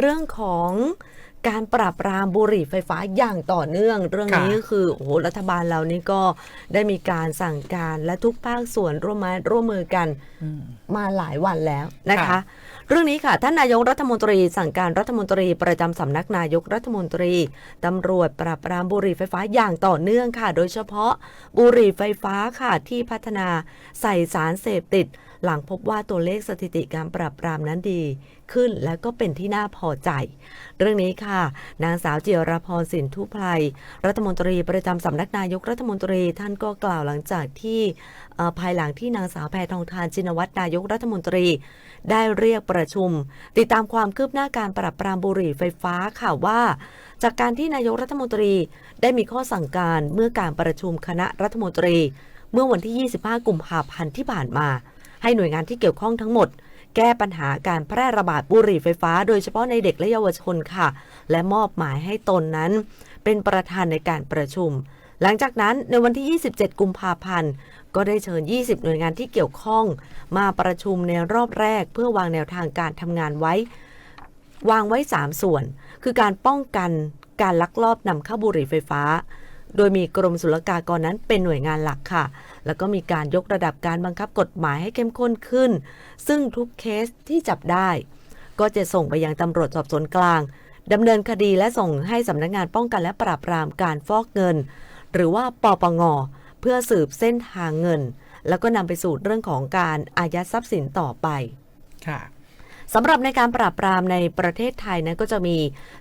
เรื่องของการปราบปรามบุหรี่ไฟฟ้าอย่างต่อเนื่อง เรื่องนี้ค่ะก็คือโอ้โหรัฐบาลเรานี่ก็ได้มีการสั่งการและทุกภาคส่วนร่วมมาร่วมมือกันอืมมาหลายวันแล้วนะคะค่ะเรื่องนี้ค่ะท่านนายกรัฐมนตรีสั่งการรัฐมนตรีประจำสำนักนายกรัฐมนตรีตำรวจปราบปรามบุหรี่ไฟฟ้าอย่างต่อเนื่องค่ะ โดยเฉพาะบุหรี่ไฟฟ้าค่ะที่พัฒนาใส่สารเสพติด หลังพบว่าตัวเลขสถิติการปราบปรามนั้นดี ขึ้นและก็เป็นที่น่าพอใจ เรื่องนี้ค่ะ นางสาวเจียรพรสินทุพไพรรัฐมนตรีประจำสำนักนายกรัฐมนตรีท่านก็กล่าวหลังจากที่ภายหลังที่นางสาวแพทองทานชินวัตรนายกรัฐมนตรี ได้เรียกประชุม ติดตามความคืบหน้าการปราบปรามบุหรี่ไฟฟ้าค่ะว่า จากการที่นายกรัฐมนตรีได้มีข้อสั่งการเมื่อการประชุมคณะรัฐมนตรี เมื่อวันที่ 25 กุมภาพันธ์ที่ผ่านมา ให้หน่วยงานที่เกี่ยวข้องทั้งหมด แก้ปัญหาการแพร่ระบาดบุหรี่ไฟฟ้า โดยเฉพาะในเด็กและเยาวชนค่ะ และมอบหมายให้ตนนั้น เป็นประธานในการประชุม หลังจากนั้นในวันที่ 27 กุมภาพันธ์ก็ได้เชิญ 20 หน่วยงานที่เกี่ยวข้อง มาประชุมในรอบแรก เพื่อวางแนวทางการทำงานไว้ วางไว้ 3 ส่วน คือการป้องกันการลักลอบนำเข้าบุหรี่ไฟฟ้า โดยมีกรมศุลกากรนั้นเป็นหน่วยงานหลักค่ะ แล้วก็มีการยกระดับการบังคับกฎหมายให้เข้มข้นขึ้น ซึ่งทุกเคสที่จับได้ ก็จะส่งไปยังตำรวจสอบสวนกลางดำเนินคดีและส่งให้สำนักงานป้องกันและปราบปรามการฟอกเงิน หรือว่าปปงเพื่อสืบเส้นทางเงิน แล้วก็นำไปสู่เรื่องของการอายัดทรัพย์สินต่อไปค่ะ สำหรับในการปราบปรามในประเทศไทยนั้นก็จะมี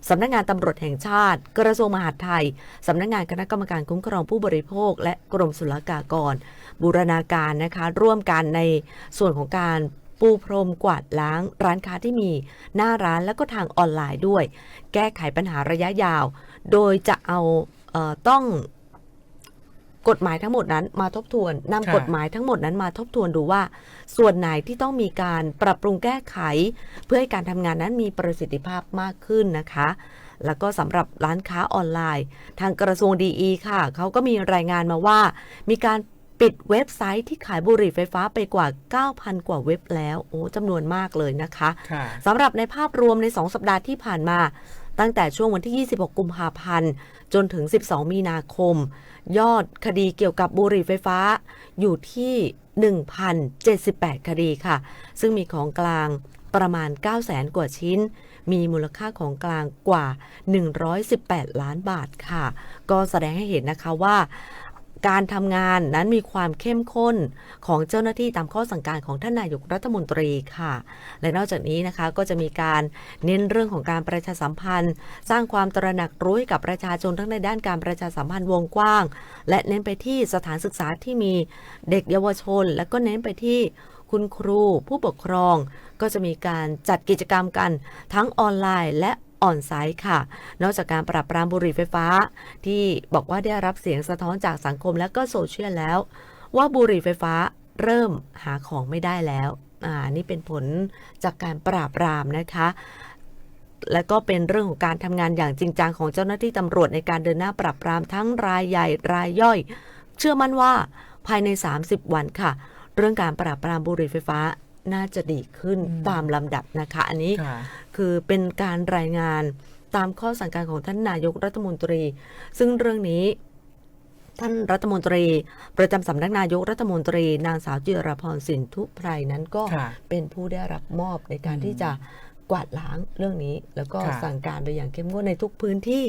สำนักงานตำรวจแห่งชาติ กระทรวงมหาดไทยสำนักงานคณะกรรมการคุ้มครองผู้บริโภค และกรมศุลกากร บูรณาการนะคะร่วมกันในส่วนของการปูพรมกวาดล้างร้านค้าที่มีหน้าร้านและก็ทางออนไลน์ด้วย แก้ไขปัญหาระยะยาว โดยจะเอาเออต้อง กฎหมายทั้งหมดนั้นมาทบทวนนำค่ะกฎหมายทั้งหมดนั้นมาทบทวนดูว่า ส่วนไหนที่ต้องมีการปรับปรุงแก้ไข เพื่อให้การทำงานนั้นมีประสิทธิภาพมากขึ้นนะคะ แล้วก็สำหรับร้านค้าออนไลน์ ทางกระทรวงดีค่ะเขาก็มีรายงานมาว่า มีการปิดเว็บไซต์ที่ขายบุหรี่ไฟฟ้าไปกว่า 9,000 กว่าเว็บแล้ว โอ้จำนวนมากเลยนะคะค่ะสำหรับในภาพรวมใน 2 สัปดาห์ที่ผ่านมา ตั้งแต่ช่วงวันที่ 26 กุมภาพันธ์ จนถึง 12 มีนาคม ยอดคดีเกี่ยวกับบุหรี่ไฟฟ้าอยู่ที่ 1,078 คดีค่ะ ซึ่งมีของกลางประมาณ 900,000 กว่าชิ้น มีมูลค่าของกลางกว่า 118 ล้านบาทค่ะ ก็แสดงให้เห็นนะคะว่า การทำงานนั้นมีความเข้มข้นของเจ้าหน้าที่ตามข้อสั่งการของท่านนายกรัฐมนตรีค่ะ และนอกจากนี้นะคะก็จะมีการเน้นเรื่องของการประชาสัมพันธ์ สร้างความตระหนักรู้ให้กับประชาชนทั้งในด้านการประชาสัมพันธ์วงกว้าง และเน้นไปที่สถานศึกษาที่มีเด็กเยาวชน และก็เน้นไปที่คุณครูผู้ปกครอง ก็จะมีการจัดกิจกรรมกันทั้งออนไลน์และ ออนไซต์ค่ะ นอกจากการปราบปรามบุหรี่ไฟฟ้า ที่บอกว่าได้รับเสียงสะท้อนจากสังคมและก็โซเชียลแล้ว ว่าบุหรี่ไฟฟ้าเริ่มหาของไม่ได้แล้วอ่านี่เป็นผลจากการปราบปรามนะคะและก็เป็นเรื่องของการทำงานอย่างจริงจังของเจ้าหน้าที่ตำรวจในการเดินหน้าปราบปรามทั้งรายใหญ่รายย่อย เชื่อมั่นว่าภายใน 30 วันค่ะ เรื่องการปราบปรามบุหรี่ไฟฟ้า น่าจะดีขึ้นอืมตามลำดับนะคะ อันนี้ค่ะคือเป็นการรายงานตามข้อสั่งการของท่านนายกรัฐมนตรี ซึ่งเรื่องนี้ท่านรัฐมนตรี ประจำสำนักนายกรัฐมนตรี นางสาวจิรพรสินทุไพรนั้นก็ค่ะเป็นผู้ได้รับมอบในการที่จะกวาดล้างเรื่องนี้ แล้วก็ค่ะสั่งการโดยอย่างเข้มงวดในทุกพื้นที่